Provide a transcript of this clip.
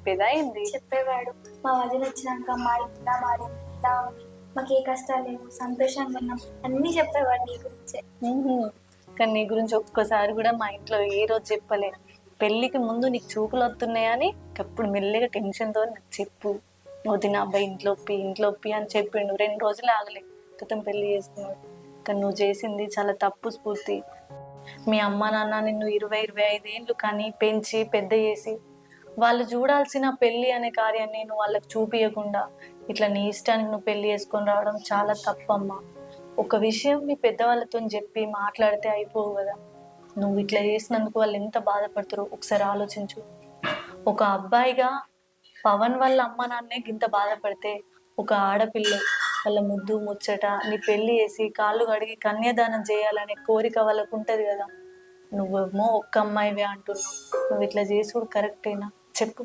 చెప్పేదా ఏంది? చెప్పేవాడు. మా వదిన వచ్చినాక మారింది ఇట్లా ఉంది మాకు ఏ కష్టాలు లేవు సంతోషంగా ఉన్నాం. అన్నీ చెప్పేవాడు నీ గురించే. కానీ నీ గురించి ఒక్కసారి కూడా మా ఇంట్లో ఏ రోజు చెప్పలే. పెళ్ళికి ముందు నీకు చూపులు వస్తున్నాయని అప్పుడు మెల్లిగా టెన్షన్తో నాకు చెప్పు. వదిన అబ్బాయి ఇంట్లో ఒప్పి ఇంట్లో ఒప్పి అని చెప్పిండు. రెండు రోజులు ఆగలే. క్రితం పెళ్ళి చేసుకున్నాడు కానీ నువ్వు చేసింది చాలా తప్పు స్ఫూర్తి. మీ అమ్మ నాన్న నిన్ను ఇరవై ఇరవై ఐదు ఏళ్ళు కానీ పెంచి పెద్ద చేసి వాళ్ళు చూడాల్సిన పెళ్ళి అనే కార్యాన్ని నువ్వు వాళ్ళకి చూపించకుండా ఇట్లా నీ ఇష్టానికి నువ్వు పెళ్ళి చేసుకొని రావడం చాలా తప్పమ్మా. ఒక విషయం మీ పెద్దవాళ్ళతో చెప్పి మాట్లాడితే అయిపోవు కదా. నువ్వు ఇట్లా చేసినందుకు వాళ్ళు ఎంత బాధపడతారో ఒకసారి ఆలోచించు. ఒక అబ్బాయిగా పవన్ వాళ్ళ అమ్మ నాన్నే ఇంత బాధపడితే ఒక ఆడపిల్ల వాళ్ళ ముద్దు ముచ్చట నీ పెళ్ళి చేసి కాళ్ళు కడిగి కన్యాదానం చేయాలనే కోరిక వాళ్ళకు ఉంటుంది కదా. నువ్వేమో ఒక్క అమ్మాయివే అంటున్నావు. నువ్వు ఇట్లా చేసుడు కరెక్టేనా? చెప్పు